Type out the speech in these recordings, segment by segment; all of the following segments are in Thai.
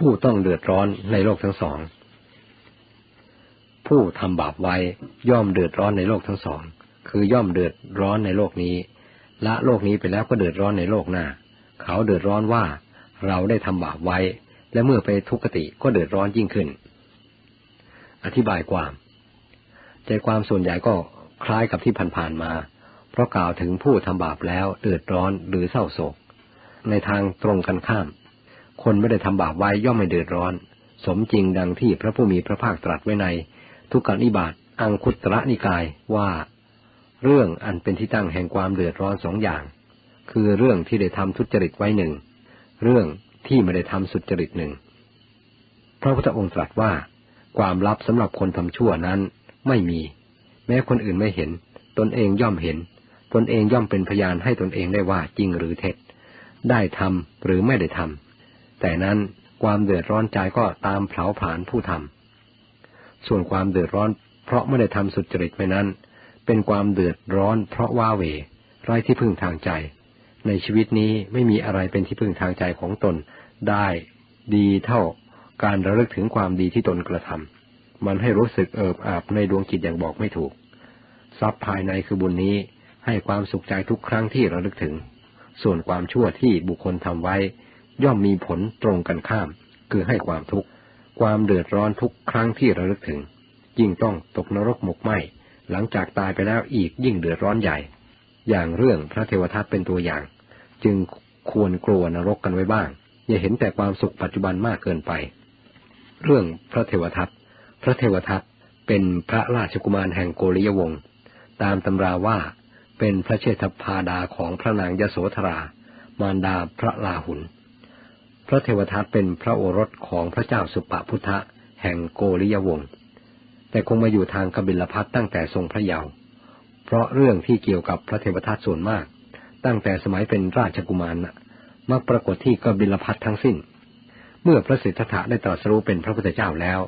ผู้ต้องเดือดร้อนในโลกทั้งสอง ผู้ทำบาปไว้ย่อมเดือดร้อนในโลกทั้งสอง คือย่อมเดือดร้อนในโลกนี้ ละโลกนี้ไปแล้วก็เดือดร้อนในโลกหน้า เขาเดือดร้อนว่าเราได้ทำบาปไว้ และเมื่อไปทุกขติก็เดือดร้อนยิ่งขึ้น อธิบายความใจความส่วนใหญ่ก็คล้ายกับที่ผ่านๆมา เพราะกล่าวถึงผู้ทำบาปแล้วเดือดร้อนหรือเศร้าโศก ในทางตรงกันข้าม คนไม่ได้ทำบาปไว้ย่อมไม่เดือดร้อน สมจริงดังที่พระผู้มีพระภาคตรัสไว้ใน ทุกกนิบาตอังคุตระนิกายว่า เรื่องอันเป็นที่ตั้งแห่งความเดือดร้อนสองอย่าง คือเรื่องที่ได้ทำทุจริตไว้หนึ่งเรื่องที่ไม่ได้ทำสุจริตหนึ่งพระพุทธองค์ตรัสว่า ความลับสำหรับคนทำชั่วนั้นไม่มี แม้คนอื่นไม่เห็น ตนเองย่อมเห็น ตนเองย่อมเป็นพยานให้ตนเองได้ว่าจริงหรือเท็จ ได้ทำหรือไม่ได้ทำ แต่นั้นความเดือดร้อนใจก็ตามเผาผลาญผู้ทำส่วนความเดือดร้อน เพราะไม่ได้ทำสุจริตไปนั้น เป็นความเดือดร้อน เพราะว่าเวไร้ที่พึ่งทางใจ ในชีวิตนี้ไม่มีอะไรเป็นที่พึ่งทางใจของตนได้ดีเท่าการระลึกถึงความดีที่ตนกระทำมันให้รู้สึกเอิบอาบในดวงจิตอย่างบอกไม่ถูก ทรัพย์ภายในคือบุญนี้ให้ความสุขใจทุกครั้งที่ระลึกถึง ส่วนความชั่วที่บุคคลทำไว้ ย่อมมีผลตรงกันข้าม คือให้ความทุกข์ ความเดือดร้อนทุกครั้งที่ระลึกถึง ยิ่งต้องตกนรกหมกไหมหลังจากตายไปแล้วอีกยิ่งเดือดร้อนใหญ่ อย่างเรื่องพระเทวทัตเป็นตัวอย่าง จึงควรกลัวนรกกันไว้บ้าง อย่าเห็นแต่ความสุขปัจจุบันมากเกินไป เรื่องพระเทวทัตพระเทวทัตเป็นพระราชกุมารแห่งโกริยวงศ์ตามตำราว่าเป็นพระเชษฐพาดาของพระนางยโสธรา มารดาพระลาหุน พระเทวทัตเป็นพระโอรสของพระเจ้าสุปพุทธะแห่งโกริยวงศ์ แต่คงมาอยู่ทางกบิลพัทตั้งแต่ทรงพระเยาว์ เพราะเรื่องที่เกี่ยวกับพระเทวทัตส่วนมาก ตั้งแต่สมัยเป็นราชกุมารนะมักปรากฏที่กบิลพัททั้งสิ้น เมื่อพระสิทธัตถะได้ตรัสรู้เป็นพระพุทธเจ้าแล้ว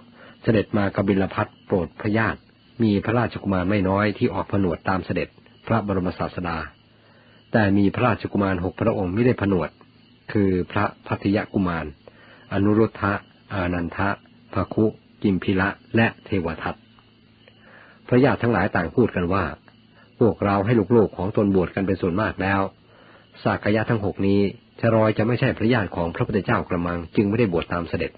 เสด็จมากบิลพัทโปรดพระญาติ มีพระราชกุมารไม่น้อยที่ออกผนวดตามเสด็จพระบรมศาสดา แต่มีพระราชกุมารหกพระองค์ไม่ได้ผนวด คือพระพัทยกุมาร อนุรุทธะ อานันทะภคุ กิมพิละ และเทวทัต พระญาติทั้งหลายต่างพูดกันว่า พวกเราให้ลูกๆของตนบวชกันเป็นส่วนมากแล้ว สากยะทั้งหกนี้ชรอยจะไม่ใช่พระญาติของพระพุทธเจ้ากระมังจึงไม่ได้บวชตามเสด็จ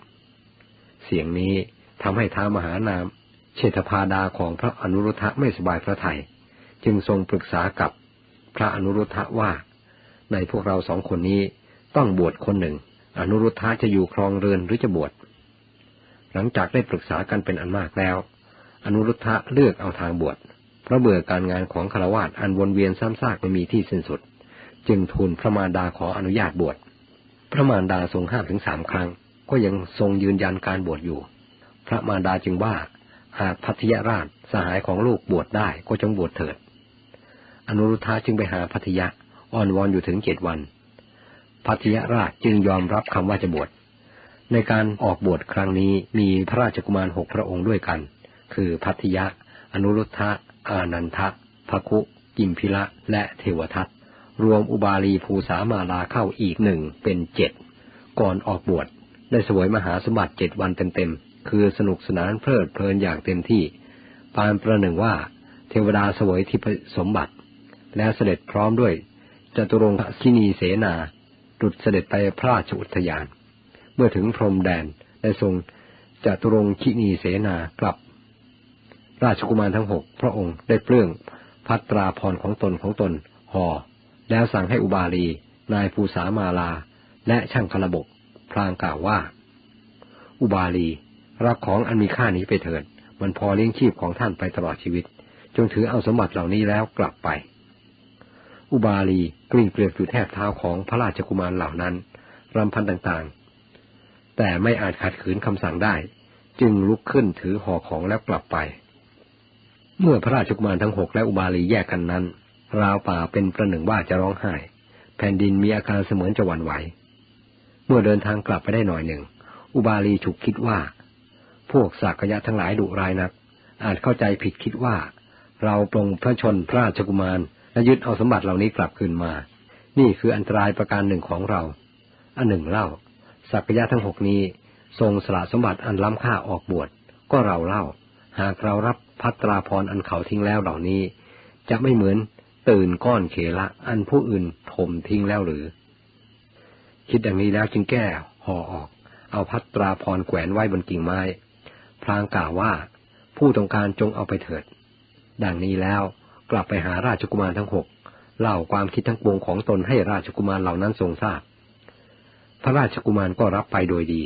เสียงนี้ทำให้ท้ามหานามเชษฐพาดาของพระอนุรุทธะไม่สบายพระทัยจึงทรงปรึกษากับพระอนุรุทธะว่า ในพวกเราสองคนนี้ ต้องบวชคนหนึ่ง อนุรุทธะจะอยู่ครองเรือนหรือจะบวช หลังจากได้ปรึกษากันเป็นอันมากแล้ว อนุรุทธะเลือกเอาทางบวช เพราะเบื่อการงานของฆราวาสอันวนเวียนซ้ำซากไม่มีที่สิ้นสุด จึงทูลพระมารดาขออนุญาตบวช พระมารดาทรงห้ามถึงสามครั้ง ก็ยังทรงยืนยันการบวชอยู่ พระมารดาจึงว่า หากพัทยราชสหายของลูกบวชได้ก็จงบวชเถิด อนุรุทธะจึงไปหาพัทยะอ้อนวอนอยู่ถึงเจ็ดวัน พัทยราชจึงยอมรับคำว่าจะบวช ในการออกบวชครั้งนี้มีพระราชกุมารหกพระองค์ด้วยกัน คือพัทยะ อนุรุทธะ อานันทะภคุกิมพิละ และเทวทัต รวมอุบาลีภูสามาลาเข้าอีกหนึ่งเป็นเจ็ด ก่อนออกบวชได้สวยมหาสมบัติเจ็ดวันเต็มๆ คือสนุกสนานเพลิดเพลินอย่างเต็มที่ ปานประหนึ่งว่า เทวดาสวยทิพสมบัติ แล้วเสด็จพร้อมด้วยจตุรงคินีเสนา ดุดเสด็จไปพระราชอุทยาน เมื่อถึงพรมแดนได้ทรงจตุรงคินีเสนากลับ ราชกุมารทั้งหกพระองค์ได้เปลื้องพัตราพรของตนของตนห่อแล้วสั่งให้อุบาลี นายภูสามาลา และช่างคลบก พลางกล่าวว่า อุบาลี รับของอันมีค่านี้ไปเถิด มันพอเลี้ยงชีพของท่านไปตลอดชีวิต จงถือเอาสมบัติเหล่านี้แล้วกลับไป อุบาลีกลิ้งเกลือกอยู่แทบเท้าของพระราชกุมารเหล่านั้นรำพันต่างๆ แต่ไม่อาจขัดขืนคำสั่งได้ จึงลุกขึ้นถือห่อของแล้วกลับไป เมื่อพระราชกุมารทั้งหกและอุบาลีแยกกันนั้น ราวป่าเป็นประหนึ่งว่าจะร้องไห้ แผ่นดินมีอาการเสมือนจะหวั่นไหว เมื่อเดินทางกลับไปได้หน่อยหนึ่ง อุบาลีฉุกคิดว่า พวกสักยะทั้งหลายดุร้ายนัก อาจเข้าใจผิดคิดว่า เราปรงพระชนพระราชกุมาร และยึดเอาสมบัติเหล่านี้กลับคืนมา นี่คืออันตรายประการหนึ่งของเรา อันหนึ่งเล่าสักยะทั้งหกนี้ ทรงสละสมบัติอันล้ำค่าออกบวชก็เราเล่า หากเรารับพัตราพรอันเขาทิ้งแล้วเหล่านี้ จะไม่เหมือนตื่นก้อนเขละอันผู้อื่นถมทิ้งแล้วหรือ คิดอย่างนี้แล้วจึงแก้ห่อออก เอาพัตราพรแขวนไว้บนกิ่งไม้ พลางกล่าวว่า ผู้ต้องการจงเอาไปเถิด ดังนี้แล้ว กลับไปหาราชกุมารทั้งหกเล่าความคิดทั้งปวงของตนให้ราชกุมารเหล่านั้นทรงทราบ พระราชกุมารก็รับไปโดยดี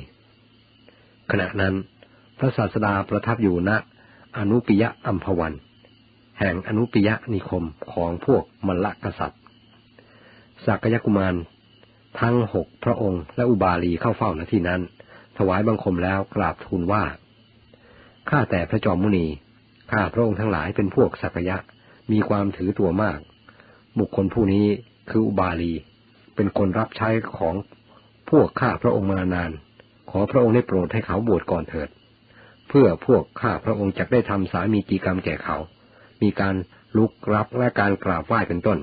ขณะนั้น พระศาสดาประทับอยู่ณอนุปิยะอัมพวัน แห่งอนุปิยะนิคมของพวกมลกษัตริย์สักยกุมาร ทั้งหกพระองค์และอุบาลีเข้าเฝ้าณที่นั้น ถวายบังคมแล้วกราบทูลว่า ข้าแต่พระจอมมุนี ข้าพระองค์ทั้งหลายเป็นพวกสักยะ มีความถือตัวมาก บุคคลผู้นี้คืออุบาลี เป็นคนรับใช้ของพวกข้าพระองค์มานาน ขอพระองค์ได้โปรดให้เขาบวชก่อนเถิด เพื่อพวกข้าพระองค์จะได้ทำสามีจีกรรมแก่เขา มีการลุกรับและการกราบไหว้เป็นต้น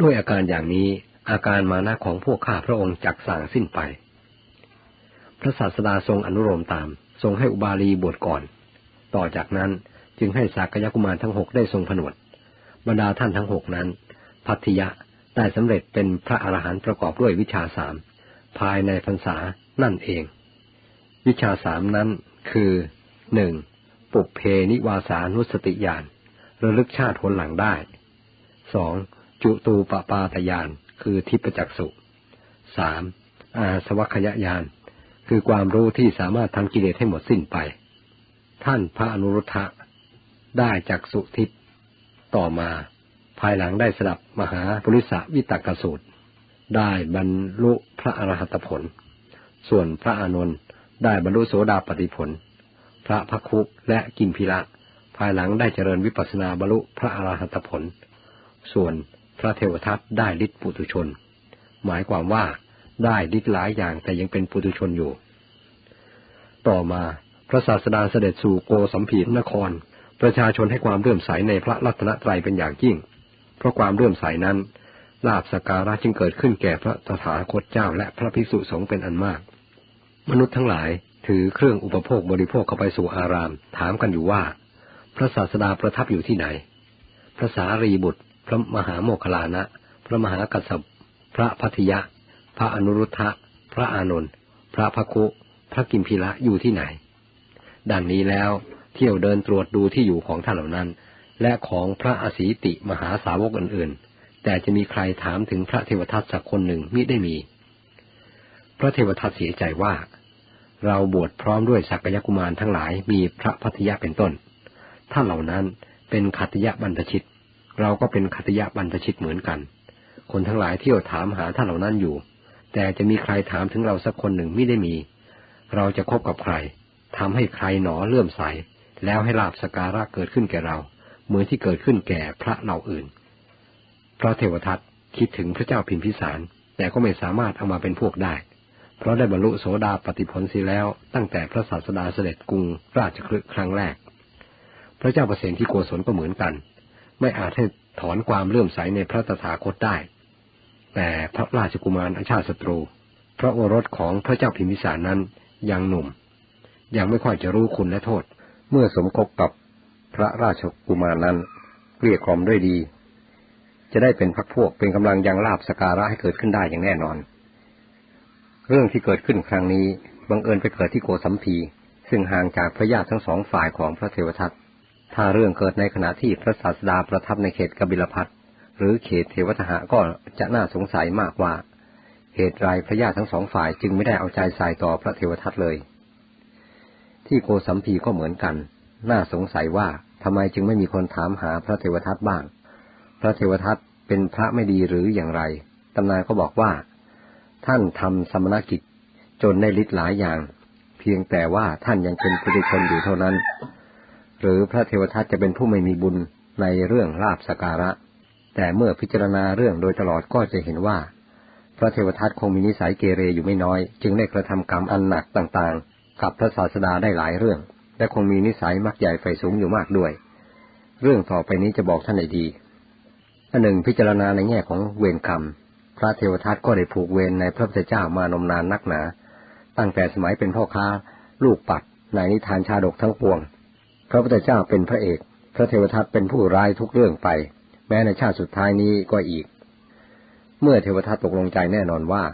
ด้วยอาการอย่างนี้อาการมานะของพวกข้าพระองค์จักสั่งสิ้นไป พระศาสดาทรงอนุโลมตาม ทรงให้อุบาลีบวชก่อน ต่อจากนั้น จึงให้สากยกุมารทั้งหกได้ทรงผนวด บรรดาท่านทั้งหกนั้น พัทยะได้สำเร็จเป็นพระอรหันต์ประกอบด้วยวิชาสามภายในพรรษานั่นเอง วิชาสามนั้นคือหนึ่งปุเพนิวาสานุสติญาณระลึกชาติผลหลังได้สองจุตูปปาตยานคือทิพจักสุสามอาสวัคยญาณคือความรู้ที่สามารถทำกิเลสให้หมดสิ้นไป ท่านพระอนุรุทธะ ได้จักสุทิพต่อมา ภายหลังได้สดับมหาปุริสวิตกสูตร ได้บรรลุพระอรหัตผล ส่วนพระอานนท์ได้บรรลุโสดาปติผล พระพัคุและกิมพิระ ภายหลังได้เจริญวิปัสสนาบรรลุพระอรหัตผล ส่วนพระเทวทัตได้ฤทธิปุตุชน หมายความว่าได้ฤทธิ์หลายอย่างแต่ยังเป็นปุตุชนอยู่ ต่อมาพระศาสดาเสด็จสู่โกสัมพีนคร ประชาชนให้ความเลื่อมใสในพระรัตนตรัยเป็นอย่างยิ่ง เพราะความเลื่อมใสนั้นลาบสการะจึงเกิดขึ้นแก่พระตถาคตเจ้าและพระภิกษุสงฆ์เป็นอันมาก มนุษย์ทั้งหลายถือเครื่องอุปโภคบริโภคเข้าไปสู่อาราม ถามกันอยู่ว่า พระศาสดาประทับอยู่ที่ไหน พระสารีบุตร พระมหาโมคลานะ พระมหากัสสปพระพัทยะ พระอนุรุทธะ พระอานนท์พระพคุ พระกิมพิละอยู่ที่ไหน ดังนี้แล้ว เที่ยวเดินตรวจดูที่อยู่ของท่านเหล่านั้น และของพระอสีติมหาสาวกอื่นๆ แต่จะมีใครถามถึงพระเทวทัตสักคนหนึ่งมิได้มี พระเทวทัตเสียใจว่า เราบวชพร้อมด้วยสักยกุมารทั้งหลายมีพระพัทยะเป็นต้น ท่านเหล่านั้นเป็นขัตยะบรรพชิต เราก็เป็นขัตยะบรรพชิตเหมือนกัน คนทั้งหลายเที่ยวถามหาท่านเหล่านั้นอยู่ แต่จะมีใครถามถึงเราสักคนหนึ่งไม่ได้มี เราจะคบกับใครทำให้ใครหนอเลื่อมใส แล้วให้ลาบสการะเกิดขึ้นแก่เรา เหมือนที่เกิดขึ้นแก่พระเราอื่น พระเทวทัตคิดถึงพระเจ้าพิมพิสาร แต่ก็ไม่สามารถเอามาเป็นพวกได้ เพราะได้บรรลุโสดาปฏิผลสีแล้วตั้งแต่พระศาสดาเสด็จกรุงราชคลึกครั้งแรก พระเจ้าประเสนที่โกศลก็เหมือนกัน ไม่อาจให้ถอนความเลื่อมใสในพระตถาคตได้ แต่พระราชกุมารอาชาติศัตรู พระโอรสของพระเจ้าพิมพิสารนั้นยังหนุ่ม ยังไม่ค่อยจะรู้คุณและโทษ เมื่อสมคบกับพระราชกุมารนั้นเกลี้ยกล่อมด้วยดี จะได้เป็นพักพวกเป็นกำลังยังลาบสการะให้เกิดขึ้นได้อย่างแน่นอน เรื่องที่เกิดขึ้นครั้งนี้บังเอิญไปเกิดที่โกสัมพีซึ่งห่างจากพระญาติทั้งสองฝ่ายของพระเทวทัตถ้าเรื่องเกิดในขณะที่พระศาสดาประทับในเขตกบิลพัทหรือเขตเทวทหะก็จะน่าสงสัยมากว่า เหตุไรพระญาติทั้งสองฝ่ายจึงไม่ได้เอาใจใส่ต่อพระเทวทัตเลย ที่โกสัมพีก็เหมือนกัน น่าสงสัยว่าทำไมจึงไม่มีคนถามหาพระเทวทัตบ้าง พระเทวทัตเป็นพระไม่ดีหรืออย่างไร ตำนานก็บอกว่า ท่านทำสมณกิจจนได้ฤทธิ์หลายอย่าง เพียงแต่ว่าท่านยังเป็นปุถุชนอยู่เท่านั้น หรือพระเทวทัตจะเป็นผู้ไม่มีบุญในเรื่องลาบสการะ แต่เมื่อพิจารณาเรื่องโดยตลอดก็จะเห็นว่า พระเทวทัตคงมีนิสัยเกเรอยู่ไม่น้อย จึงได้กระทำกรรมอันหนักต่างๆ กับพระศาสดาได้หลายเรื่อง และคงมีนิสัยมักใหญ่ไฟสูงอยู่มากด้วย เรื่องต่อไปนี้จะบอกท่านให้ดีอันหนึ่งพิจารณาในแง่ของเวรกรรม พระเทวทัตก็ได้ผูกเวรในพระพุทธเจ้ามานมนานนักหนา ตั้งแต่สมัยเป็นพ่อค้า ลูกปัดในนิทานชาดกทั้งปวง พระพุทธเจ้าเป็นพระเอก พระเทวทัตเป็นผู้ร้ายทุกเรื่องไป แม้ในชาติสุดท้ายนี้ก็อีก เมื่อเทวทัตตกลงใจแน่นอนว่า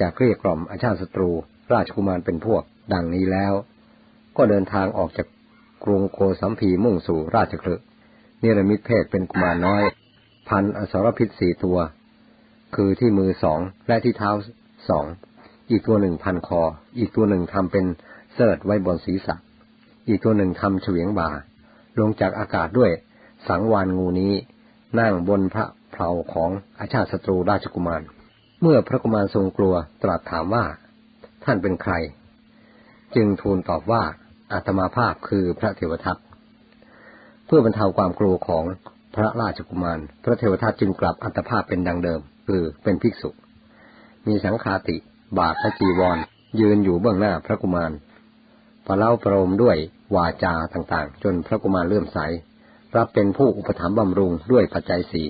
จะเกลี้ยกล่อมอาชาติศัตรู ราชกุมารเป็นพวก ดังนี้แล้ว ก็เดินทางออกจากกรุงโกสัมพีมุ่งสู่ราชคลึเนรมิตเพศเป็นกุมารน้อย พันอสรพิษสี่ตัว คือที่มือสองและที่เท้าสอง อีกตัวหนึ่งพันคอ อีกตัวหนึ่งทำเป็นเสิร์ตไว้บนศีรษะ อีกตัวหนึ่งทำเฉวียงบ่า ลงจากอากาศด้วยสังวานงูนี้ นั่งบนพระเพลาของอาชาติศัตรูราชกุมาร เมื่อพระกุมารทรงกลัวตรัสถามว่า ท่านเป็นใคร จึงทูลตอบว่าอาตมาภาพคือพระเทวทัตเพื่อบรรเทาความกลัวของพระราชกุมาร พระเทวทัตจึงกลับอัตภาพเป็นดังเดิม คือเป็นภิกษุ มีสังฆาติ บาทพระจีวร ยืนอยู่เบื้องหน้าพระกุมารประเล่าประโลมด้วยวาจาต่างๆ จนพระกุมารเลื่อมใสรับเป็นผู้อุปถัมภ์บำรุงด้วยปัจจัยสี่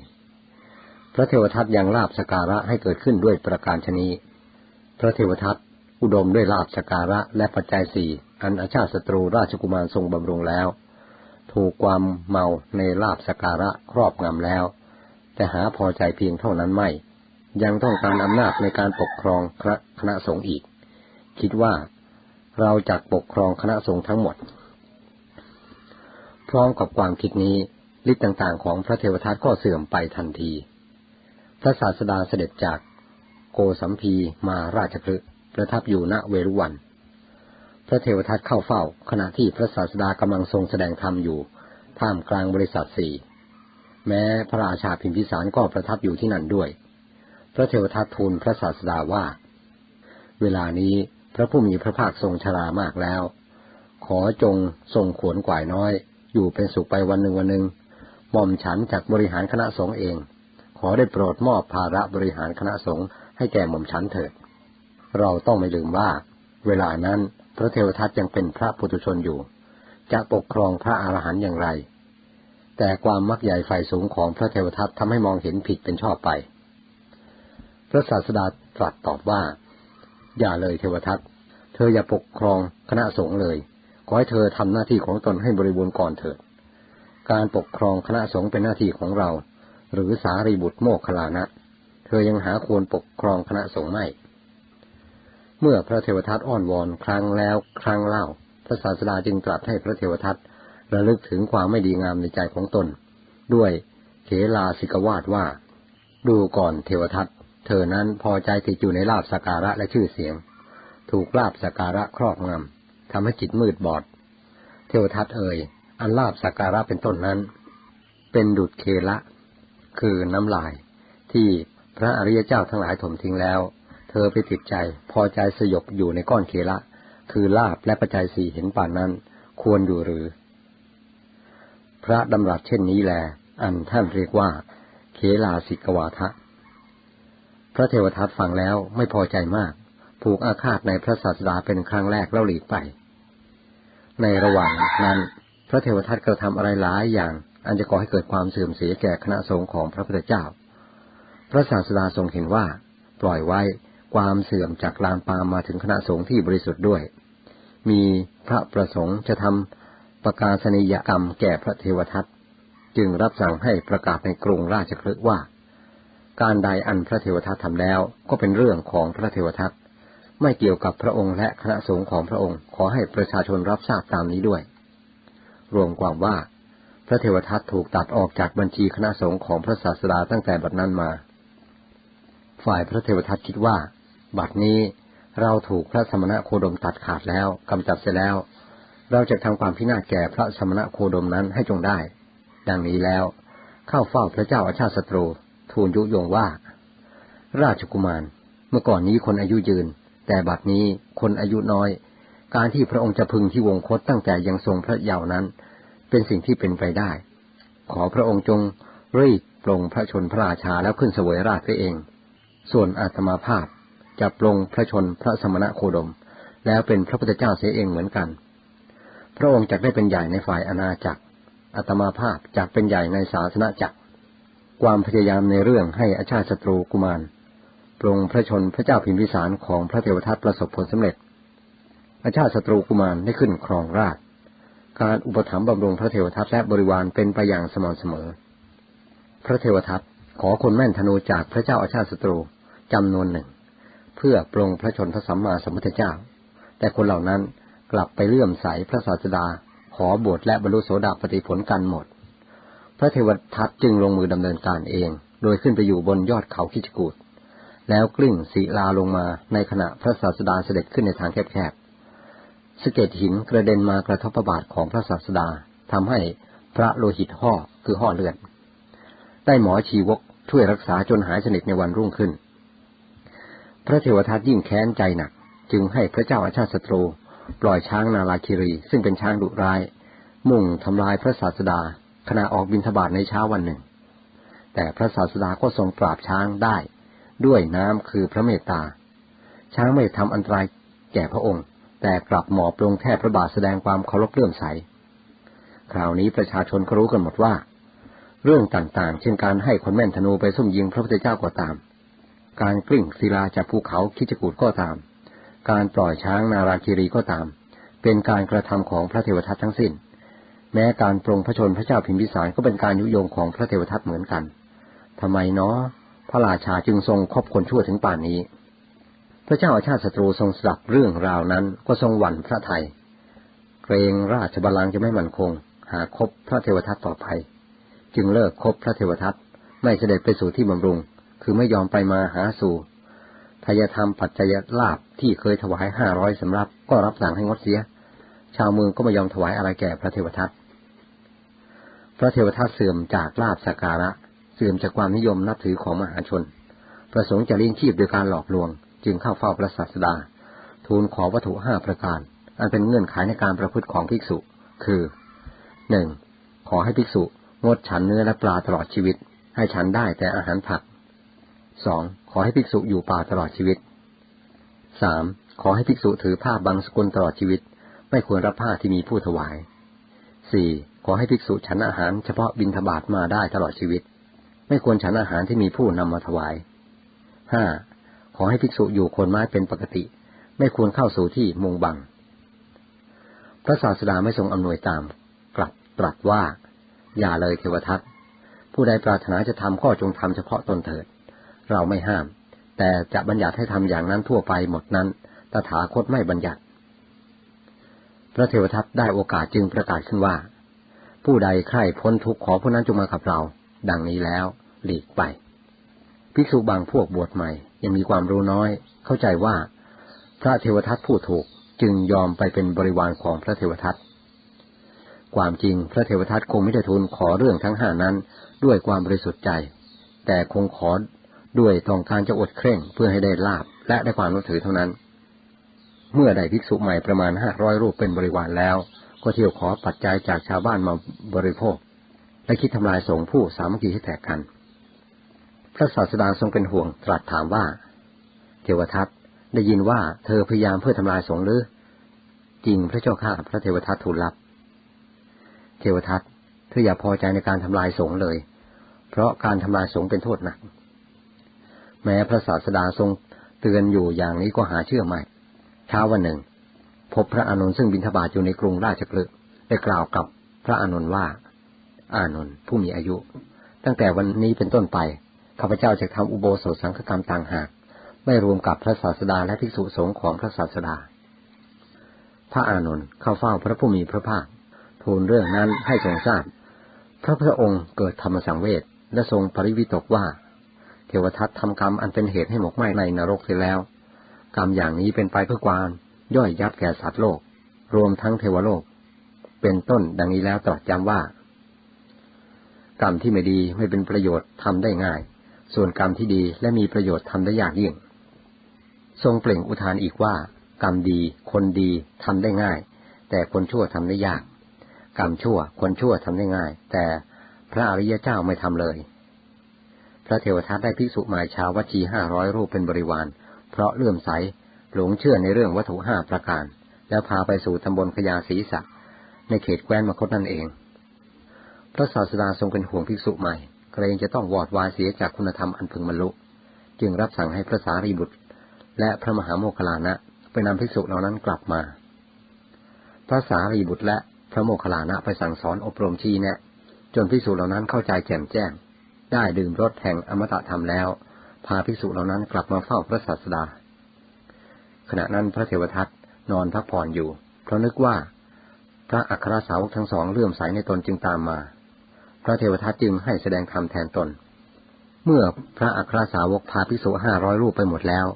พระเทวทัตยังลาบสการะให้เกิดขึ้นด้วยประการชนีพระเทวทัต อุดมด้วยลาบสการะและปัจจัยสี่อันอาชาติศัตรูราชกุมารทรงบำรุงแล้ว ถูกความเมาในลาบสการะครอบงำแล้ว แต่หาพอใจเพียงเท่านั้นไม่ ยังต้องการอำนาจในการปกครองคณะสงฆ์อีก คิดว่าเราจะปกครองคณะสงฆ์ทั้งหมด พร้อมกับความคิดนี้ฤทธิ์ต่างๆ ของพระเทวทัตก็เสื่อมไปทันที พระศาสดาเสด็จจากโกสัมพีมาราชคลึ ประทับอยู่ณเวรุวัน พระเทวทัตเข้าเฝ้า ขณะที่พระศาสดากำลังทรงแสดงธรรมอยู่ท่ามกลางบริษัทสี่แม้พระราชาพิมพิสารก็ประทับอยู่ที่นั่นด้วย พระเทวทัตทูลพระศาสดาว่า เวลานี้พระผู้มีพระภาคทรงชรามากแล้ว ขอจงทรงขวนกวายน้อย อยู่เป็นสุขไปวันหนึ่งวันหนึ่งหม่อมฉันจากบริหารคณะสงฆ์เอง ขอได้โปรดมอบภาระบริหารคณะสงฆ์ให้แก่หม่อมฉันเถิด เราต้องไม่ลืมว่า เวลานั้นพระเทวทัตยังเป็นพระปุถุชนอยู่ จะปกครองพระอรหันต์อย่างไร แต่ความมักใหญ่ไฟสูงของพระเทวทัตทำให้มองเห็นผิดเป็นชอบไป พระศาสดาตรัสตอบว่า อย่าเลยเทวทัตเธออย่าปกครองคณะสงฆ์เลย ขอให้เธอทำหน้าที่ของตนให้บริบูรณ์ก่อนเถิด การปกครองคณะสงฆ์เป็นหน้าที่ของเรา หรือสารีบุตรโมกขลานะ เธอยังหาควรปกครองคณะสงฆ์ไม่ เมื่อพระเทวทัตอ้อนวอนครั้งแล้วครั้งเล่า พระศาสดาจึงตรัสให้พระเทวทัตระลึกถึงความไม่ดีงามในใจของตน ด้วยเขลาสิกวาดว่า ดูก่อนเทวทัตเธอนั้นพอใจติดอยู่ในลาบสการะและชื่อเสียง ถูกลาบสการะครอบงำทำให้จิตมืดบอด เทวทัตเอ่ยอันลาบสการะเป็นต้นนั้น เป็นดุดเคละ คือน้ำลาย ที่พระอริยเจ้าทั้งหลายถมทิ้งแล้ว เธอไปติดใจ พอใจสยบอยู่ในก้อนเคละ คือลาบและปัจจัยสี่เห็นป่านนั้น ควรอยู่หรือ พระดำรัสเช่นนี้แล อันท่านเรียกว่า เคลาสิกวาทะ พระเทวทัตฟังแล้วไม่พอใจมาก ผูกอาฆาตในพระศาสดาเป็นครั้งแรกแล้วหลีกไป ในระหว่างนั้น พระเทวทัตกระทำอะไรหลายอย่าง อันจะก่อให้เกิดความเสื่อมเสียแก่คณะสงฆ์ของพระพุทธเจ้า พระศาสดาทรงเห็นว่า ปล่อยไว้ ความเสื่อมจากลามปามมาถึงคณะสงฆ์ที่บริสุทธิ์ด้วย มีพระประสงค์จะทำประกาศนียกรรมแก่พระเทวทัตจึงรับสั่งให้ประกาศในกรุงราชคลึกว่า การใดอันพระเทวทัตทำแล้วก็เป็นเรื่องของพระเทวทัตไม่เกี่ยวกับพระองค์และคณะสงฆ์ของพระองค์ขอให้ประชาชนรับทราบตามนี้ด้วย รวมความว่า พระเทวทัตถูกตัดออกจากบัญชีคณะสงฆ์ของพระศาสดาตั้งแต่บัดนั้นมา ฝ่ายพระเทวทัตคิดว่า บัดนี้เราถูกพระสมณะโคดมตัดขาดแล้วกำจัดเสร็จแล้ว เราจะทำความพินาศแก่พระสมณะโคดมนั้นให้จงได้ ดังนี้แล้ว เข้าเฝ้าพระเจ้าอาชาติศัตรูทูลยุยงว่า ราชกุมาร เมื่อก่อนนี้คนอายุยืน แต่บัดนี้คนอายุน้อย การที่พระองค์จะพึงที่วงคตตั้งแต่ยังทรงพระเยาว์นั้น เป็นสิ่งที่เป็นไปได้ ขอพระองค์จงรีบปรงพระชนพระราชาแล้วขึ้นเสวยราชเอง ส่วนอาตมาภาพ จะปรงพระชนพระสมณะโคดม แล้วเป็นพระพุทธเจ้าเสียเองเหมือนกัน พระองค์จะได้เป็นใหญ่ในฝ่ายอาณาจักรอาตมาภาพจะเป็นใหญ่ในศาสนาจักร ความพยายามในเรื่องให้อาชาติศัตรูกุมารปรงพระชนพระเจ้าพิมพิสารของพระเทวทัตประสบผลสำเร็จ อาชาติศัตรูกุมารได้ขึ้นครองราชการอุปถัมภ์บำรุงพระเทวทัตและบริวารเป็นไปอย่างสม่ำเสมอ พระเทวทัตขอคนแม่นธนูจากพระเจ้าอาชาติศัตรูจำนวนหนึ่ง เพื่อปรงพระชนพระสัมมาสัมพุทธเจ้า แต่คนเหล่านั้นกลับไปเลื่อมใสพระศาสดา ขอบวชและบรรลุโสดาปฏิผลกันหมด พระเทวทัตจึงลงมือดำเนินการเอง โดยขึ้นไปอยู่บนยอดเขาคิจกูดแล้วกลิ้งศีลาลงมาในขณะพระศาสดาเสด็จขึ้นในทางแคบๆสเก็ดหินกระเด็นมากระทบพระบาทของพระศาสดาทำให้พระโลหิตห่อคือห่อเลือดได้หมอชีวกช่วยรักษาจนหายสนิทในวันรุ่งขึ้น ระเทวทัตยิ่งแค้นใจหนัก จึงให้พระเจ้าอาชาติศัตรู ปล่อยช้างนาลาคิรี ซึ่งเป็นช้างดุร้าย มุ่งทำลายพระศาสดา ขณะออกบินทบาทในเช้าวันหนึ่ง แต่พระศาสดาก็ทรงปราบช้างได้ ด้วยน้ำคือพระเมตตา ช้างไม่ทำอันตรายแก่พระองค์ แต่กลับหมอบลงแทบพระบาทแสดงความเคารพเลื่อมใส คราวนี้ประชาชนก็รู้กันหมดว่า เรื่องต่างๆ เช่นการให้คนแม่นธนูไปซุ่มยิงพระพุทธเจ้าก็ตาม การกลิ้งศิลาจากภูเขาคิจกูดก็ตาม การปล่อยช้างนาราคิรีก็ตาม เป็นการกระทำของพระเทวทัตทั้งสิ้น แม้การปรงพระชนพระเจ้าพิมพิสารก็เป็นการยุยงของพระเทวทัตเหมือนกันทำไมเนาะพระราชาจึงทรงคบคนชั่วถึงป่านนี้ พระเจ้าอาชาติศัตรูทรงสดับเรื่องราวนั้นก็ทรงหวั่นพระไทยเกรงราชบัลลังก์จะไม่มั่นคง หาคบพระเทวทัตต่อไป จึงเลิกคบพระเทวทัตไม่เสด็จไปสู่ที่บำรุง คือไม่ยอมไปมาหาสู่ทายธรรมปัจจัยลาบที่เคยถวายห้าร้อยสำรับ ก็รับสั่งให้งดเสีย ชาวเมืองก็ไม่ยอมถวายอะไรแก่พระเทวทัตพระเทวทัตเสื่อมจากลาบสักการะ เสื่อมจากความนิยมนับถือของมหาชน ประสงค์จะเลี้ยงชีพโดยการหลอกลวง จึงเข้าเฝ้าพระศาสดา ทูลขอวัตถุห้าประการ อันเป็นเงื่อนไขในการประพฤติของภิกษุ คือหนึ่งขอให้ภิกษุงดฉันเนื้อและปลาตลอดชีวิต ให้ฉันได้แต่อาหารผัก สองขอให้ภิกษุอยู่ป่าตลอดชีวิตสามขอให้ภิกษุถือผ้าบางสกุลตลอดชีวิต ไม่ควรรับผ้าที่มีผู้ถวายสี่ขอให้ภิกษุฉันอาหารเฉพาะบินทบาทมาได้ตลอดชีวิต ไม่ควรฉันอาหารที่มีผู้นำมาถวายห้าขอให้ภิกษุอยู่คนไม้เป็นปกติ ไม่ควรเข้าสู่ที่มุงบัง พระศาสดาไม่ทรงอำนวยตาม กลับตรัสว่า อย่าเลยเทวทัตผู้ใดปรารถนาจะทำข้อจงทำเฉพาะตนเถิด เราไม่ห้าม แต่จะบัญญัติให้ทำอย่างนั้นทั่วไปหมดนั้น ตถาคตไม่บัญญัติ พระเทวทัตได้โอกาสจึงประกาศขึ้นว่า ผู้ใดใคร่พ้นทุกข์ขอผู้นั้นจงมากับเรา ดังนี้แล้วหลีกไป ภิกษุบางพวกบวชใหม่ ยังมีความรู้น้อย เข้าใจว่า พระเทวทัตพูดถูกจึงยอมไปเป็นบริวารของพระเทวทัตความจริงพระเทวทัตคงไม่ได้ทูลขอเรื่องทั้งห้านั้นด้วยความบริสุทธิ์ใจ แต่คงขอ ด้วยต้องการจะอดเคร่งเพื่อให้ได้ลาบและได้ความนับถือเท่านั้น เมื่อได้ภิกษุใหม่ประมาณห้าร้อยรูปเป็นบริวารแล้ว ก็เที่ยวขอปัจจัยจากชาวบ้านมาบริโภค และคิดทำลายสงฆ์ผู้สามัคคีให้แตกกัน พระศาสดาทรงเป็นห่วงตรัสถามว่า เทวทัตได้ยินว่าเธอพยายามเพื่อทำลายสงฆ์หรือ จริงพระเจ้าข้าพระเทวทัตทูลรับ เทวทัตเธออย่าพอใจในการทำลายสงฆ์เลย เพราะการทำลายสงฆ์เป็นโทษหนัก แม้พระศาสดาทรงเตือนอยู่อย่างนี้ก็หาเชื่อไม่ เช้าวันหนึ่ง พบพระอานนท์ซึ่งบินทบาทอยู่ในกรุงราชกฤห์ได้กล่าวกับพระอานนท์ว่า อานนท์ผู้มีอายุ ตั้งแต่วันนี้เป็นต้นไปข้าพเจ้าจะทำอุโบสถสังฆกรรมต่างหาก ไม่รวมกับพระศาสดาและภิกษุสงฆ์ของพระศาสดา พระอานนท์เข้าเฝ้าพระผู้มีพระภาคทูลเรื่องนั้นให้ทรงทราบพระพุทธองค์เกิดธรรมสังเวชและทรงปริวิตกว่า เทวทัตทำกรรมอันเป็นเหตุให้หมกไหม้ในนรกเสียแล้ว กรรมอย่างนี้เป็นไปเพื่อความย่อยยับแก่สัตว์โลก รวมทั้งเทวโลก เป็นต้นดังนี้แล้วตรัสย้ำว่า กรรมที่ไม่ดีไม่เป็นประโยชน์ทำได้ง่าย ส่วนกรรมที่ดีและมีประโยชน์ทำได้ยากยิ่ง ทรงเปล่งอุทานอีกว่า กรรมดี คนดีทำได้ง่าย แต่คนชั่วทำได้ยาก กรรมชั่ว คนชั่วทำได้ง่าย แต่พระอริยเจ้าไม่ทำเลย ระเทวทัตได้ภิกษุมาชาววัชีห้าร้อยรูปเป็นบริวาร เพราะเลื่อมใสหลงเชื่อในเรื่องวัตถุห้าประการ แล้วพาไปสู่ตำบลขยาศีสักในเขตแคว้นมคตนั่นเอง พระศาสดาทรงเป็นห่วงภิกษุใหม่เกรงจะต้องวอดวายเสียจากคุณธรรมอันพึงบรรลุ จึงรับสั่งให้พระสารีบุตร และพระมหาโมคคลานะไปนำภิกษุเหล่านั้นกลับมา พระสารีบุตรและพระโมคคลานะไปสั่งสอนอบรมชี้แนะ จนภิกษุเหล่านั้นเข้าใจแจ่มแจ้ง ได้ดื่มรสแห่งอมตะธรรมแล้ว พาภิกษุเหล่านั้นกลับมาเฝ้าพระศาสดา ขณะนั้นพระเทวทัตนอนพักผ่อนอยู่ เพราะนึกว่า พระอัครสาวกทั้งสองเลื่อมใสในตนจึงตามมา พระเทวทัตจึงให้แสดงธรรมแทนตน เมื่อพระอัครสาวกพาภิกษุห้าร้อยรูปไปหมดแล้ว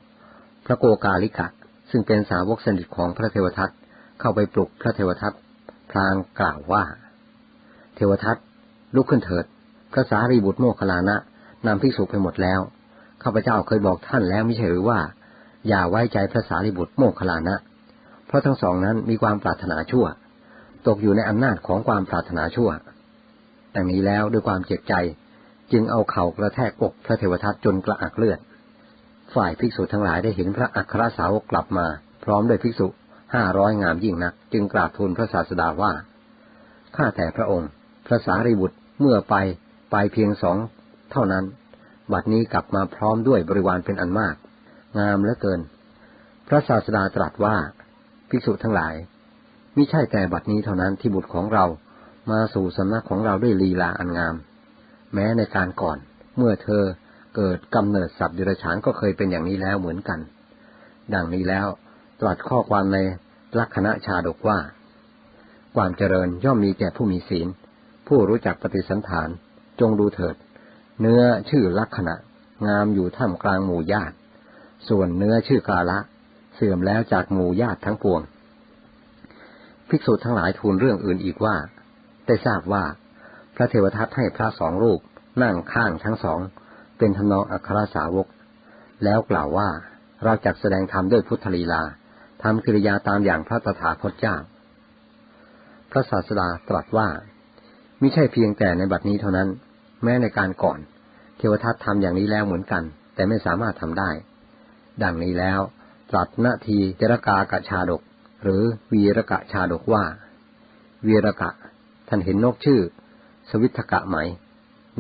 พระโกกาลิกะ ซึ่งเป็นสาวกสนิทของพระเทวทัตเข้าไปปลุกพระเทวทัตพลางกล่าวว่า เทวทัตลุกขึ้นเถิด พระสารีบุตรโมคคลานะนำภิกษุไปหมดแล้ว ข้าพเจ้าเคยบอกท่านแล้วไม่ใช่หรือว่า อย่าไว้ใจพระสารีบุตรโมคคลานะ เพราะทั้งสองนั้นมีความปรารถนาชั่ว ตกอยู่ในอำนาจของความปรารถนาชั่วดังนี้แล้วด้วยความเจ็บใจ จึงเอาเข่ากระแทกอกพระเทวทัตจนกระอักเลือด ฝ่ายภิกษุทั้งหลายได้เห็นพระอัครสาวกกลับมา พร้อมด้วยภิกษุห้าร้อยงามยิ่งนัก จึงกราบทูลพระศาสดาว่าข้าแต่พระองค์ พระสารีบุตรเมื่อไป ไปเพียงสองเท่านั้น บัดนี้กลับมาพร้อมด้วยบริวารเป็นอันมาก งามเหลือเกิน พระศาสดาตรัสว่าภิกษุทั้งหลายมิใช่แต่บัดนี้เท่านั้นที่บุตรของเรามาสู่สำนักของเราด้วยลีลาอันงาม แม้ในการก่อน เมื่อเธอเกิดกำเนิดสัตว์ดิรฉานก็เคยเป็นอย่างนี้แล้วเหมือนกัน ดังนี้แล้วตรัสข้อความในลักษณะชาดกว่า ความเจริญย่อมมีแก่ผู้มีศีล ผู้รู้จักปฏิสันฐาน จงดูเถิด เนื้อชื่อลักษณะ งามอยู่ท่ามกลางหมู่ญาติ ส่วนเนื้อชื่อกาละ เสื่อมแล้วจากหมู่ญาติทั้งปวง ภิกษุทั้งหลายทูลเรื่องอื่นอีกว่า ได้ทราบว่า พระเทวทัตให้พระสองรูปนั่งข้างทั้งสอง เป็นทนองอัครสาวก แล้วกล่าวว่าเราจักแสดงธรรมด้วยพุทธลีลาทำกิริยาตามอย่างพระตถาคตเจ้า พระศาสดาตรัสว่า มิใช่เพียงแต่ในบัดนี้เท่านั้น แม้ในการก่อน เทวทัตทำอย่างนี้แล้วเหมือนกัน แต่ไม่สามารถทำได้ ดังนี้แล้วตรัสนาทีเจรกากะชาดก หรือวีรกะชาดกว่า วีรกะ ท่านเห็นนกชื่อ สวิทกะไหม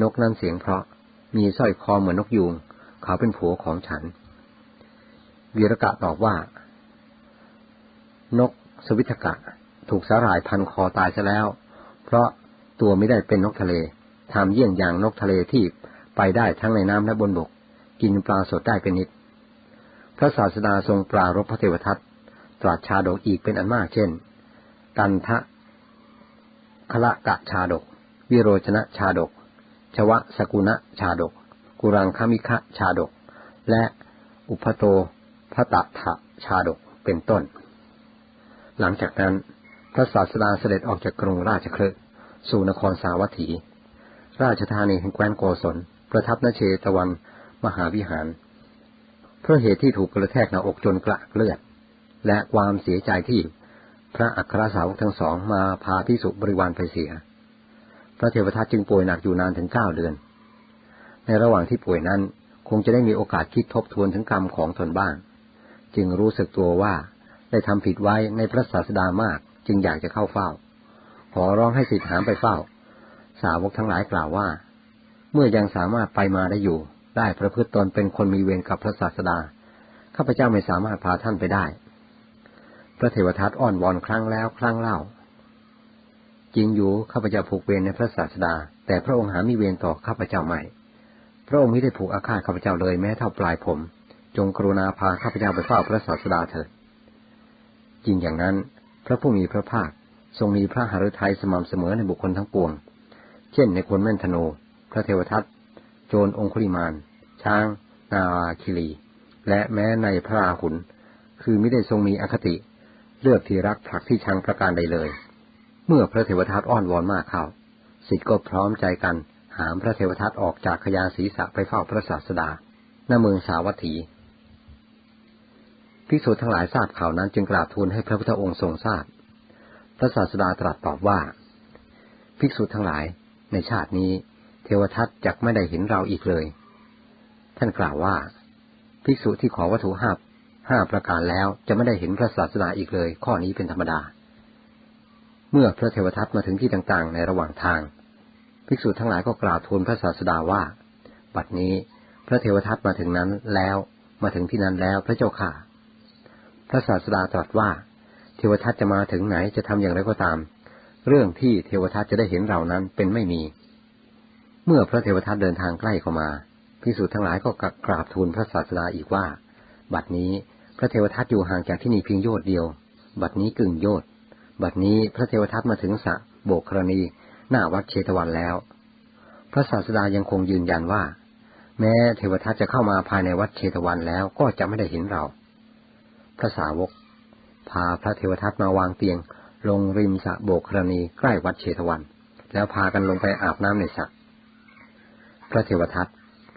นกนั้นเสียงเพราะมีสร้อยคอเหมือนนกยูงเขาเป็นผัวของฉัน วีรกะตอบว่า นกสวิทกะ ถูกสาหร่ายพันคอตายซะแล้ว เพราะ ตัวไม่ได้เป็นนกทะเลทำเยี่ยงอย่างนกทะเลที่ไปได้ทั้งในน้ำและบนบก กินปลาสดได้เป็นนิด พระศาสดาทรงปรารบพระเทวทัตตรัสชาดกอีกเป็นอันมากเช่น กันทะคละกะชาดก วิโรชนะชาดก ชวะสกุณะชาดก กุรังคมิคะชาดก และอุปโตพระตะทะชาดกเป็นต้น หลังจากนั้น พระศาสดาเสด็จออกจากกรุงราชคลึ สู่นครสาวัตถี ราชธานีแห่งแคว้นโกศล ประทับนเชตวันมหาวิหาร เพราะเหตุที่ถูกกระแทกหน้าอกจนกระเลือด และความเสียใจที่พระอัครสาวกทั้งสองมาพาพิสุบริวารไปเสีย พระเทวทัตจึงป่วยหนักอยู่นานถึงเก้าเดือน ในระหว่างที่ป่วยนั้นคงจะได้มีโอกาสคิดทบทวนถึงกรรมของตนบ้าง จึงรู้สึกตัวว่าได้ทำผิดไว้ในพระศาสดามากจึงอยากจะเข้าเฝ้า ขอร้องให้สิทธิหามไปเฝ้า สาวกทั้งหลายกล่าวว่า เมื่อยังสามารถไปมาได้อยู่ ได้ประพฤติตนเป็นคนมีเวรกับพระศาสดาข้าพเจ้าไม่สามารถพาท่านไปได้ พระเทวทัตอ้อนวอนครั้งแล้วครั้งเล่า จริงอยู่ข้าพเจ้าผูกเวรในพระศาสดา แต่พระองค์หามีเวรต่อข้าพเจ้าไม่ พระองค์ไม่ได้ผูกอาฆาตข้าพเจ้าเลยแม้เท่าปลายผม จงกรุณาพาข้าพเจ้าไปเฝ้าพระศาสดาเถิดจริงอย่างนั้น พระผู้มีพระภาค ทรงมีพระหฤทัยสม่ำเสมอในบุคคลทั้งปวง เช่นในคนแม่นธนู พระเทวทัต โจรองคุลิมาน ช้าง นาอาคิลีและแม้ในพระราหุล คือไม่ได้ทรงมีอคติ เลือกที่รักผลักที่ชังประการใดเลย เมื่อพระเทวทัตอ้อนวอนมากเข้าสิทธิ์ก็พร้อมใจกันหามพระเทวทัตออกจากขยาศีรษะไปเฝ้าพระศาสดา ณ เมืองสาวัตถี ภิกษุทั้งหลายทราบข่าวนั้นจึงกราบทูลให้พระพุทธองค์ทรงทราบ พระศาสดาตรัสตอบว่า ภิกษุทั้งหลาย ในชาตินี้ เทวทัตจักไม่ได้เห็นเราอีกเลย ท่านกล่าวว่า ภิกษุที่ขอวัตถุห้าห้าประการแล้วจะไม่ได้เห็นพระศาสดาอีกเลย ข้อนี้เป็นธรรมดา เมื่อพระเทวทัตมาถึงที่ต่างๆ ในระหว่างทาง ภิกษุทั้งหลายก็กราบทูลพระศาสดาว่า บัดนี้พระเทวทัตมาถึงนั้นแล้ว มาถึงที่นั้นแล้วพระเจ้าข่าพระศาสดาตรัสว่า เทวทัตจะมาถึงไหนจะทำอย่างไรก็ตาม เรื่องที่เทวทัตจะได้เห็นเรานั้นเป็นไม่มี เมื่อพระเทวทัตเดินทางใกล้เข้ามาพิสูจน์ทั้งหลายก็กราบทูลพระศาสดาอีกว่า บัดนี้พระเทวทัตอยู่ห่างจากที่นี่เพียงโยชน์เดียว บัดนี้กึ่งโยชน์บัดนี้พระเทวทัตมาถึงสะโบกครณีหน้าวัดเชตวันแล้ว พระศาสดายังคงยืนยันว่า แม้เทวทัตจะเข้ามาภายในวัดเชตวันแล้วก็จะไม่ได้เห็นเรา พระสาวก พาพระเทวทัตมาวางเตียง ลงริมสะโบกครณีใกล้วัดเชตวัน แล้วพากันลงไปอาบน้ำในสระพระเทวทัต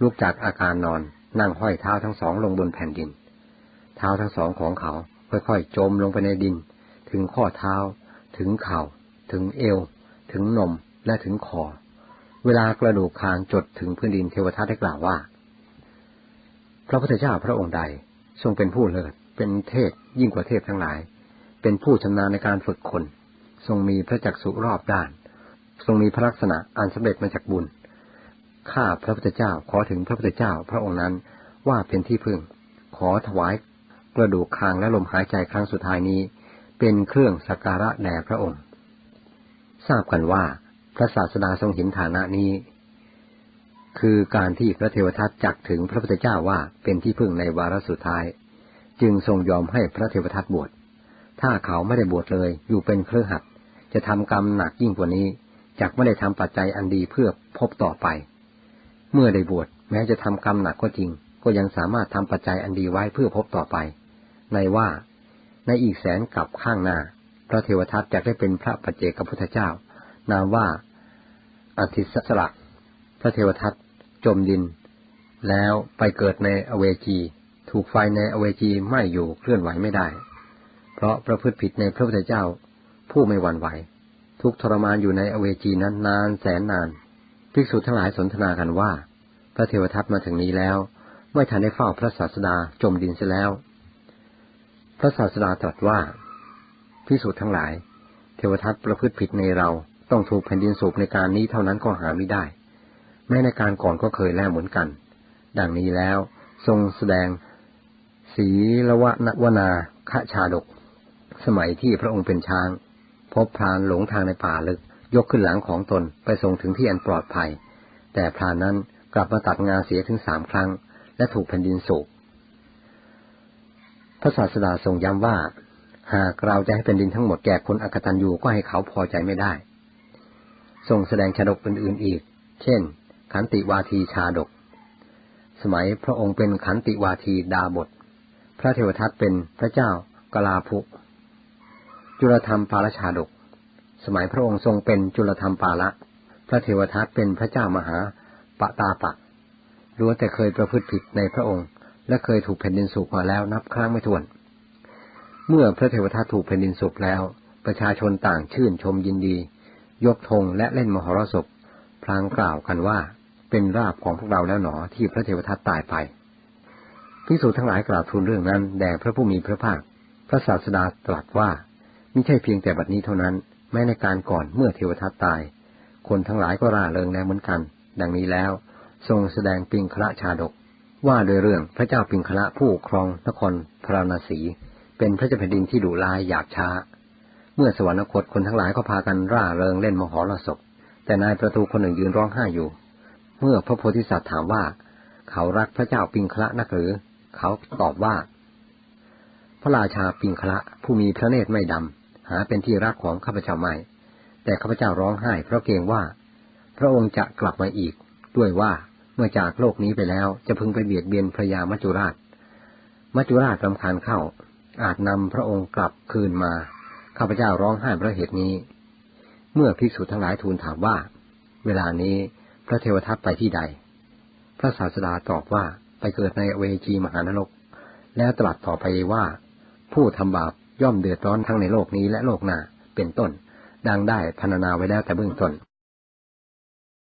ลุกจากอาการนอนนั่งห้อยเท้าทั้งสองลงบนแผ่นดิน เท้าทั้งสองของเขาค่อยๆจมลงไปในดิน ถึงข้อเท้า ถึงเข่า ถึงเอว ถึงนมและถึงคอ เวลากระดูกคางจดถึงพื้นดินเทวทัตได้กล่าวว่า พระพุทธเจ้าพระองค์ใดทรงเป็นผู้เลิศ เป็นเทพยิ่งกว่าเทพทั้งหลาย เป็นผู้ชำนาญในการฝึกคน ทรงมีพระจักษุรอบด้าน ทรงมีพระลักษณะอันสำเร็จมาจากบุญ ข้าพระพุทธเจ้าขอถึงพระพุทธเจ้าพระองค์นั้นว่าเป็นที่พึ่ง ขอถวายกระดูกคางและลมหายใจครั้งสุดท้ายนี้ เป็นเครื่องสักการะแด่พระองค์ ทราบกันว่าพระศาสดาทรงเห็นฐานะนี้ คือการที่พระเทวทัตจักถึงพระพุทธเจ้าว่าเป็นที่พึ่งในวาระสุดท้าย จึงทรงยอมให้พระเทวทัตบวช ถ้าเขาไม่ได้บวชเลย อยู่เป็นเครือขัดจะทำกรรมหนักยิ่งกว่านี้จักไม่ได้ทำปัจจัยอันดีเพื่อพบต่อไป เมื่อได้บวชแม้จะทำกรรมหนักก็จริง ก็ยังสามารถทำปัจจัยอันดีไว้เพื่อพบต่อไป ในว่าในอีกแสนกับข้างหน้า พระเทวทัตจะได้เป็นพระปัจเจกพุทธเจ้า นามว่าอธิสสลักพระเทวทัตจมดิน แล้วไปเกิดในอเวจี ถูกไฟในอเวจีไม้อยู่เคลื่อนไหวไม่ได้ เพราะประพฤติผิดในพระพุทธเจ้า ผู้ไม่หวั่นไหว ทุกทรมานอยู่ในอเวจีนั้นนานแสนนานภิกษุทั้งหลายสนทนากันว่า พระเทวทัตมาถึงนี้แล้ว ไม่ทันได้เฝ้าพระศาสดาจมดินเสียแล้ว พระศาสดาตรัสว่าภิกษุทั้งหลาย เทวทัตประพฤติผิดในเราต้องถูกแผ่นดินสูบในการนี้เท่านั้นก็หาไม่ได้ แม้ในการก่อนก็เคยแล้วเหมือนกัน ดังนี้แล้วทรงแสดง ศีลวนวนาคชาดก สมัยที่พระองค์เป็นช้าง พบพรานหลงทางในป่าลึก ยกขึ้นหลังของตนไปส่งถึงที่อันปลอดภัย แต่พรานนั้นกลับมาตัดงาเสียถึงสามครั้ง และถูกแผ่นดินสูบพระศาสดาทรงย้ำว่า หากเราจะให้แผ่นดินทั้งหมดแก่คนอกตันยูก็ให้เขาพอใจไม่ได้ทรงแสดงชาดกอื่นๆอีก เช่น ขันติวาทีชาดก สมัยพระองค์เป็นขันติวาทีดาบท พระเทวทัตเป็นพระเจ้ากลาภุจุลธรรมปาลชาดก สมัยพระองค์ทรงเป็นจุลธรรมปาละ พระเทวทัตเป็นพระเจ้ามหาปตาปะล้วนแต่เคยประพฤติผิดในพระองค์ และเคยถูกแผ่นดินสูบมาแล้วนับครั้งไม่ถ้วน เมื่อพระเทวทัตถูกแผ่นดินสูบแล้ว ประชาชนต่างชื่นชมยินดี ยกธงและเล่นมหรสพพลางกล่าวกันว่าเป็นราบของพวกเราแล้วหนอที่พระเทวทัตตายไป พิสูจทั้งหลายกล่าวทูลเรื่องนั้นแด่พระผู้มีพระภาค พระศาสดาตรัสว่าไม่ใช่เพียงแต่บัดนี้เท่านั้น แม้ในการก่อนเมื่อเทวทัตตาย คนทั้งหลายก็ร่าเริงแล้วเหมือนกัน ดังนี้แล้ว ทรงแสดงปิงคละชาดก ว่าโดยเรื่องพระเจ้าปิงคละผู้ครองนครพราณสี เป็นพระเจ้าแผ่นดินที่ดุร้ายหยาบช้า เมื่อสวรรคตคนทั้งหลายก็พากันร่าเริงเล่นมหรสพแต่นายประตูคนหนึ่งยืนร้องไห้อยู่ เมื่อพระโพธิสัตว์ถามว่า เขารักพระเจ้าปิงคละนักหรือ เขาตอบว่า พระราชาปิงคละผู้มีพระเนตรไม่ดำ หาเป็นที่รักของข้าพเจ้าไม่ แต่ข้าพเจ้าร้องไห้ เพราะเกรงว่า พระองค์จะกลับมาอีก ด้วยว่าเมื่อจากโลกนี้ไปแล้วจะพึงไปเบียดเบียนพระยามัจจุราช มัจจุราชรำคาญเข้า อาจนำพระองค์กลับคืนมาข้าพเจ้าร้องไห้เพราะเหตุนี้ เมื่อภิกษุทั้งหลายทูลถามว่า เวลานี้พระเทวทัตไปที่ใด พระศาสดาตอบว่า ไปเกิดในเวจีมหานรก แล้วตรัสต่อไปว่า ผู้ทำบาปย่อมเดือดร้อนทั้งในโลกนี้และโลกหน้าเป็นต้น ดังได้พรรณนาไว้แล้วแต่เบื้องต้น